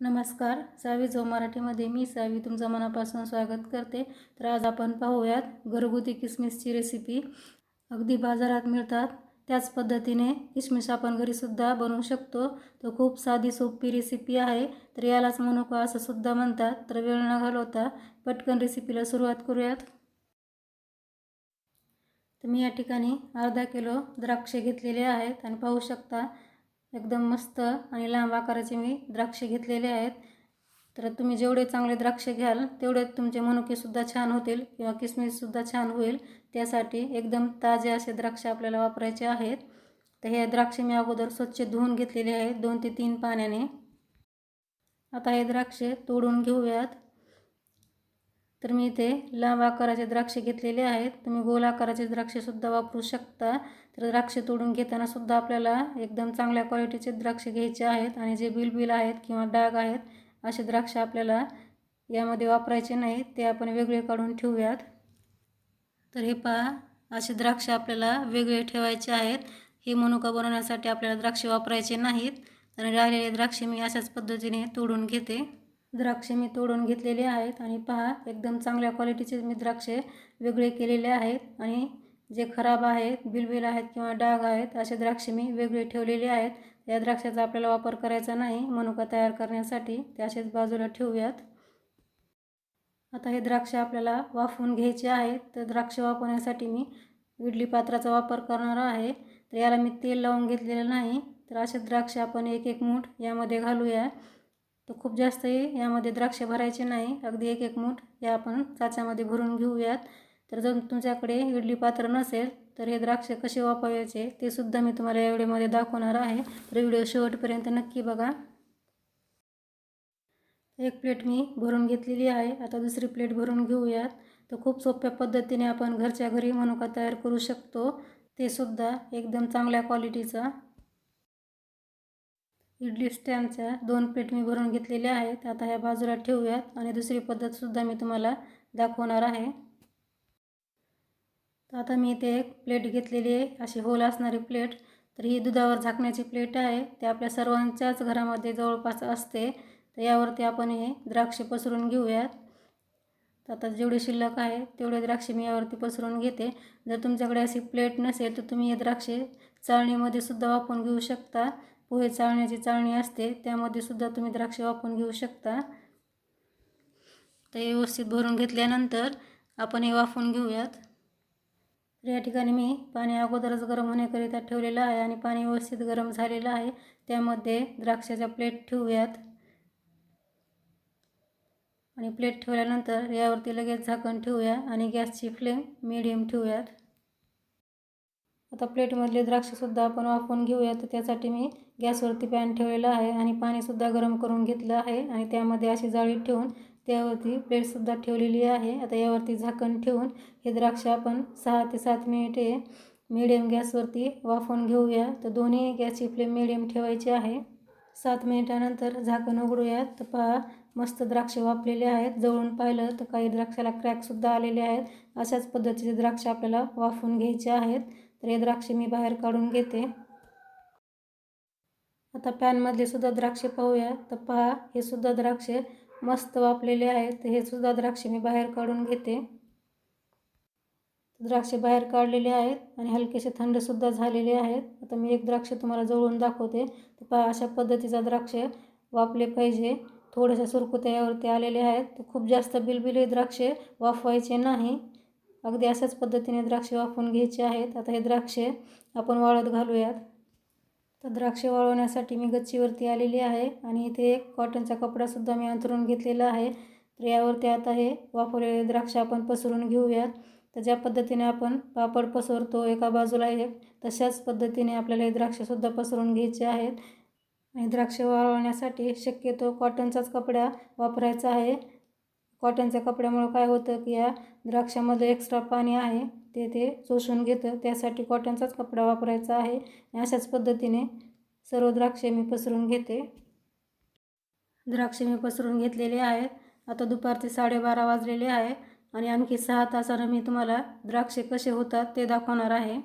नमस्कार सावी जो मराठीमध्ये मी सावी तुमचं मनापासून स्वागत करते. तर आज आपण पाहूयात घरगुती किसमिसची रेसिपी अगदी बाजारात मिळतात. त्याच पद्धतीने किशमिश आपण घरीसुद्धा बनवू शकतो. तर खूप साधी सोपी रेसिपी आहे. तर यालाच मनुका असं सुद्धा म्हणतात. तर वेळ न घालवता पटकन रेसिपीला सुरुवात करूयात. तर मी या ठिकाणी अर्धा किलो द्राक्षे घेतलेले आहेत. आणि पाहू शकता एकदम मस्त आणि लांब आकाराचे मी द्राक्षे घेतलेले आहेत. तर तुम्ही जेवढे चांगले द्राक्षे घ्याल तेवढे तुमचे मनुकेसुद्धा छान होतील किंवा किसमिससुद्धा छान होईल. त्यासाठी एकदम ताजे असे द्राक्षे आपल्याला वापरायचे आहेत. तर हे द्राक्षे मी अगोदर स्वच्छ धुवून घेतलेले आहेत दोन ते तीन पाण्याने. आता हे द्राक्षे तोडून घेऊयात. तर मी इथे लांब आकाराचे द्राक्षे घेतलेले आहेत. तुम्ही गोल आकाराचे द्राक्षेसुद्धा वापरू शकता. तर द्राक्षे तोडून घेताना सुद्धा आपल्याला एकदम चांगल्या क्वालिटीचे द्राक्षे घ्यायचे आहेत आणि जे बिलबिल आहेत किंवा डाग आहेत असे द्राक्ष आपल्याला यामध्ये वापरायचे नाहीत. ते आपण वेगळे काढून ठेवूयात. तर हे पहा असे द्राक्ष आपल्याला वेगळे ठेवायचे आहेत. हे मनुका बनवण्यासाठी आपल्याला द्राक्षे वापरायचे नाहीत. आणि राहिलेले द्राक्षे मी अशाच पद्धतीने तोडून घेते. द्राक्षे मी तोडून घेतलेले आहेत. आणि पहा एकदम चांगल्या क्वालिटीचे मी द्राक्षे वेगळे केलेले आहेत. आणि जे खराब आहेत बिलबिल आहेत किंवा डाग आहेत असे द्राक्षे मी वेगळे ठेवलेले आहेत. या द्राक्षाचा आपल्याला वापर करायचा नाही. मनुका तयार करण्यासाठी ते असेच बाजूला ठेवूयात. आता हे द्राक्ष आपल्याला वाफवून घ्यायचे आहेत. तर द्राक्ष वाफवण्यासाठी मी इडली पात्राचा वापर करणार आहे. तर याला मी तेल लावून घेतलेलं नाही. तर असे द्राक्ष आपण एक एक मूठ यामध्ये घालूया. तर खूप जास्तही यामध्ये द्राक्ष भरायचे नाही. अगदी एक एक मूठ या आपण चाच्यामध्ये भरून घेऊयात. तर जर तुमच्याकडे इडली पात्र नसेल तर हे द्राक्ष कसे वापरायचे ते सुद्धा मी तुम्हाला या व्हिडिओमध्ये दाखवणार आहे. तर व्हिडिओ शेवटपर्यंत नक्की बघा. एक प्लेट मी भरून घेतलेली आहे. आता दुसरी प्लेट भरून घेऊयात. तर खूप सोप्या पद्धतीने आपण घरच्या घरी मनुका तयार करू शकतो. ते सुद्धा एकदम चांगल्या क्वालिटीचा इडली स्टँडच्या दोन प्लेट मी भरून घेतलेल्या आहेत. आता ह्या बाजूला ठेवूयात आणि दुसरी पद्धतसुद्धा मी तुम्हाला दाखवणार आहे. तर आता मी इथे एक प्लेट घेतलेली आहे. अशी होल असणारी प्लेट. तर ही दुधावर झाकण्याची प्लेट आहे. ते आपल्या सर्वांच्याच घरामध्ये जवळपास असते. तर यावरती आपण हे द्राक्षे पसरून घेऊयात. तर आता जेवढे शिल्लक आहे तेवढे द्राक्षे मी यावरती पसरून घेते. जर तुमच्याकडे अशी प्लेट नसेल तर तुम्ही हे द्राक्षे चाळणीमध्ये सुद्धा वापरून घेऊ शकता. पोहे चाळण्याची चाळणी असते त्यामध्ये सुद्धा तुम्ही द्राक्ष वापरून घेऊ शकता. ते व्यवस्थित भरून घेतल्यानंतर आपण हे वाफवून घेऊयात. तर या ठिकाणी मी पाणी अगोदरच गरम होण्याकरिता ठेवलेलं आहे आणि पाणी व्यवस्थित गरम झालेलं आहे. त्यामध्ये द्राक्षाच्या प्लेट ठेवूयात. आणि प्लेट ठेवल्यानंतर यावरती लगेच झाकण ठेवूया आणि गॅसची फ्लेम मिडियम ठेवूयात. आता प्लेटमधले द्राक्षसुद्धा आपण वाफवून घेऊया तर त्यासाठी मी गॅसवरती पॅन ठेवलेला आहे आणि पाणीसुद्धा गरम करून घेतलं आहे आणि त्यामध्ये अशी जाळी ठेवून त्यावरती प्लेटसुद्धा ठेवलेली आहे. आता यावरती झाकण ठेवून हे द्राक्ष आपण सहा ते सात मिनिटे मिडियम गॅसवरती वाफवून घेऊया. तर दोन्ही गॅसची फ्लेम मिडियम ठेवायची आहे. सात मिनिटानंतर झाकण उघडूयात. तर पहा मस्त द्राक्ष वापलेले आहेत. जवळून पाहिलं तर काही द्राक्षाला क्रॅकसुद्धा आलेले आहेत. अशाच पद्धतीचे द्राक्ष आपल्याला वाफवून घ्यायचे आहेत. तर हे द्राक्ष मी बाहेर काढून घेते. आता पॅनमधले सुद्धा द्राक्षे पाहूया. तर पहा हे सुद्धा द्राक्षे मस्त वापलेले आहेत. तर हे सुद्धा द्राक्षे मी बाहेर काढून घेते. द्राक्षे बाहेर काढलेले आहेत आणि हलकेसे थंडसुद्धा झालेले आहेत. आता मी एक द्राक्ष तुम्हाला जवळून दाखवते. तर पहा अशा पद्धतीचा द्राक्ष वापले पाहिजे. थोड्याशा सुरकुत्या यावरती आलेले आहेत. तर खूप जास्त बिलबिले द्राक्षे वाफवायचे नाही. अगदी अशाच पद्धतीने द्राक्षे वाफवून घ्यायचे आहेत. आता हे द्राक्षे आपण वाळत घालूयात. तर द्राक्षे वाळवण्यासाठी मी गच्चीवरती आलेली आहे आणि इथे एक कॉटनचा कपडासुद्धा मी अंथरून घेतलेला आहे. तर यावरती आता हे वापरलेले द्राक्ष आपण पसरून घेऊयात. तर ज्या पद्धतीने आपण पापड पसरतो एका बाजूला एक तशाच पद्धतीने आपल्याला हे द्राक्षसुद्धा पसरून घ्यायचे आहेत. आणि द्राक्ष वाळवण्यासाठी शक्यतो कॉटनचाच कपडा वापरायचा आहे. कॉटनच्या कपड्यामुळं काय होतं की या द्राक्षामध्ये एक्स्ट्रा पाणी आहे ते ते शोषून घेतं. त्यासाठी कॉटनचाच कपडा वापरायचा आहे. आणि अशाच पद्धतीने सर्व द्राक्षे मी पसरून घेते. द्राक्षे मी पसरून घेतलेले आहेत. आता दुपारचे साडेबारा वाजलेले आहे आणि आणखी सहा तासानं मी तुम्हाला द्राक्षे कसे होतात ते दाखवणार आहे.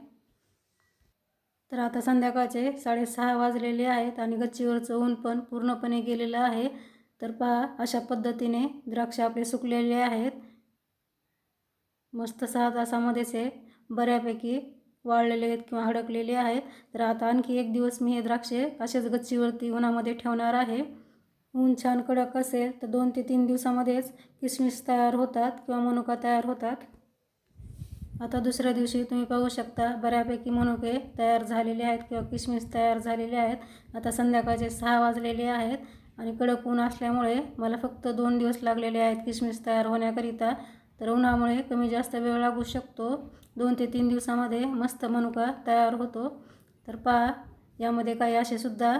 तर आता संध्याकाळचे साडेसहा वाजलेले आहेत आणि गच्चीवरचं ऊन पण पूर्णपणे गेलेलं आहे. तर पहा अशा पद्धतीने द्राक्ष आपले सुकलेले आहेत. मस्त सहा तासामध्येच हे बऱ्यापैकी वाळलेले आहेत किंवा हडकलेले आहेत. तर आता आणखी एक दिवस मी हे द्राक्षे असेच गच्चीवरती उन्हामध्ये ठेवणार आहे. ऊन छान कडक असेल तर दोन ते तीन दिवसामध्येच किसमिस तयार होतात किंवा मनुका तयार होतात. आता दुसऱ्या दिवशी तुम्ही पाहू शकता बऱ्यापैकी मनुके तयार झालेले आहेत किंवा किसमिस तयार झालेले आहेत. आता संध्याकाळचे सहा वाजलेले आहेत. आणि कडक ऊन असल्यामुळे मला फक्त दोन दिवस लागलेले आहेत किसमिस तयार होण्याकरिता. तर उन्हामुळे कमी जास्त वेळ लागू शकतो. दोन ते तीन दिवसामध्ये मस्त मनुका तयार होतो. तर पहा यामध्ये काही असे सुद्धा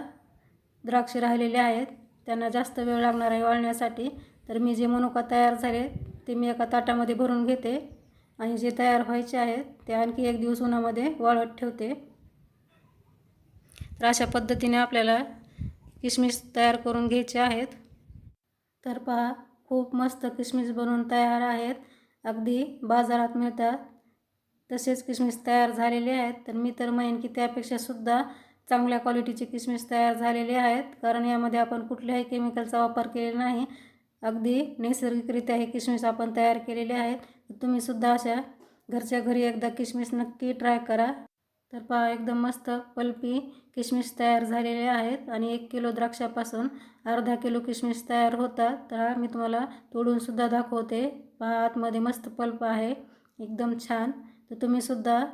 राहिलेले आहेत. त्यांना जास्त वेळ लागणार आहे वाळण्यासाठी. तर मी जे मनुका तयार झाले ते मी एका ताटामध्ये भरून घेते. आणि जे तयार व्हायचे आहेत ते आणखी एक दिवस उन्हामध्ये वाळत ठेवते. तर अशा पद्धतीने आपल्याला किसमिस तयार करून घ्यायचे आहेत. तर पहा खूप मस्त किसमिस बनवून तयार आहेत. अगदी बाजारात मिळतात. तसेच किसमिस तयार झालेले आहेत. तर मी तर म्हणेन की त्यापेक्षा सुद्धा चांगल्या क्वालिटीचे किसमिस तयार झालेले आहेत. कारण यामध्ये आपण कुठल्याही केमिकलचा वापर केलेला नाही. अगदी नैसर्गिकरित्या हे किसमिस आपण तयार केलेले आहेत. तुम्हीसुद्धा अशा घरच्या घरी एकदा किसमिस नक्की ट्राय करा. तर पहा एकदम मस्त पल्पी किशमिश तयार झालेले आहेत. आणि एक किलो द्राक्षापासून अर्धा किलो किशमिश तयार होतात. तर हा मी तुम्हाला तोडूनसुद्धा दाखवते. पहा आतमध्ये मस्त पल्प आहे. एकदम छान. तर तुम्हीसुद्धा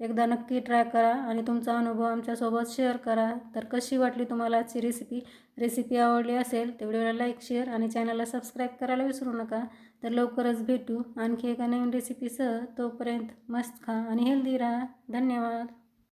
एकदा नक्की ट्राय करा आणि तुमचा अनुभव आमच्यासोबत शेअर करा. तर कशी वाटली तुम्हाला आजची रेसिपी रेसिपी आवडली असेल तर व्हिडिओला लाईक शेअर आणि चॅनलला सबस्क्राईब करायला विसरू नका. तर लवकरच भेटू. आणखी एका नवीन रेसिपीसह तोपर्यंत मस्त खा आणि हेल्दी राहा. धन्यवाद.